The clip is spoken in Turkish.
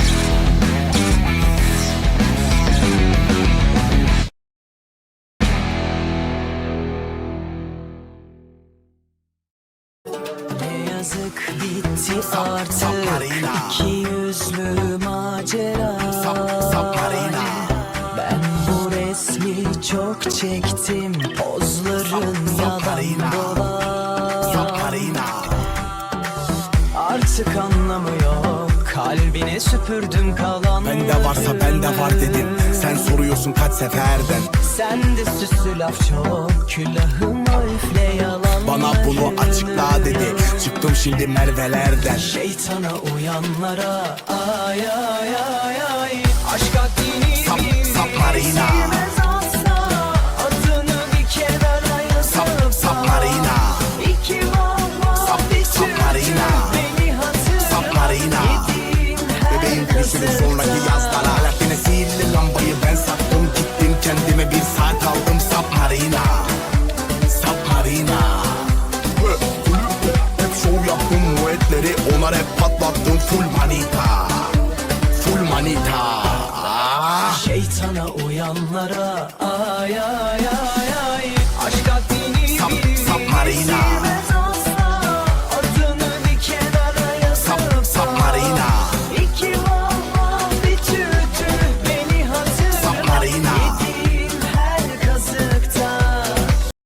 Ne yazık bitti artık. İki yüzlü macera. Ben bu resmi çok çektim. Pozların yalan dolan. Artık anlamı yok Kalbine süpürdüm kalan Bende varsa bende var dedin Sen soruyorsun kaç seferden. Sende süslü laf çok Külahıma üfle yalan. Bana bunu açıkla dedi. Çıktım şimdi Merve'lerden. Şeytana uyanlara ay ay ay ay. Aşk haddini Sap- bil, Gülüşünün sonraki kazıkta. yazlar Alaaddin'e sihirli lambayı ben sattım. Gittim kendime bir saat aldım. Submarina Submarina Hep şov yaptım. Bu etleri Ona rap patlattım. Full manita. Full manita. Şeytana uyanlara ay ay ay